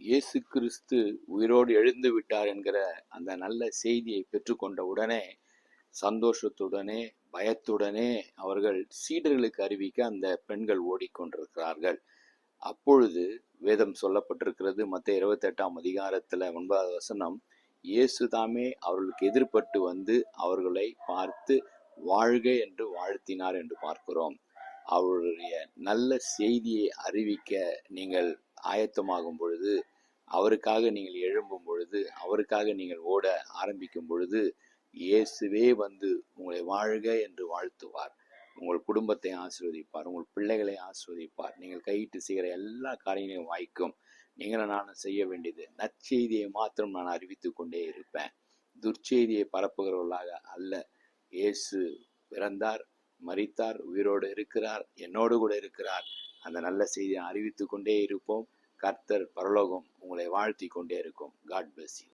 இயேசு கிறிஸ்து உயிரோடு எழுந்து விட்டார் என்கிற அந்த நல்ல செய்தியை பெற்றுக்கொண்ட உடனே சந்தோஷத்துடனே பயத்துடனே அவர்கள் சீடர்களுக்கு அறிவிக்க அந்த பெண்கள் ஓடிக்கொண்டிருக்கிறார்கள். அப்பொழுது வேதம் சொல்லப்பட்டிருக்கிறது மற்ற இருபத்தெட்டாம் அதிகாரத்தில் ஒன்பதாவது வசனம் இயேசு தாமே அவர்களுக்கு எதிர்பட்டு வந்து அவர்களை பார்த்து வாழ்க என்று வாழ்த்தினார் என்று பார்க்கிறோம். அவருடைய நல்ல செய்தியை அறிவிக்க நீங்கள் ஆயத்தமாகும் பொழுது அவருக்காக நீங்கள் எழும்பும் பொழுது அவருக்காக நீங்கள் ஓட ஆரம்பிக்கும் பொழுது இயேசுவே வந்து உங்களை வாழ்க என்று வாழ்த்துவார். உங்கள் குடும்பத்தை ஆசிர்வதிப்பார் உங்கள் பிள்ளைகளை ஆசிர்வதிப்பார். நீங்கள் கையிட்டு செய்கிற எல்லா காரியங்களையும் வாய்க்கும். நீங்கள் நானும் செய்ய வேண்டியது நற்செய்தியை மாத்திரம் நான் அறிவித்து கொண்டே இருப்பேன். துர்ச்செய்தியை பரப்புகிறவர்களாக அல்ல. இயேசு பிறந்தார் மறித்தார் உயிரோடு இருக்கிறார் என்னோடு கூட இருக்கிறார். அந்த நல்ல செய்தியை அறிவித்து கொண்டே இருப்போம். கர்த்தர் பரலோகம் உங்களை வாழ்த்தி கொண்டே இருக்கும். God bless you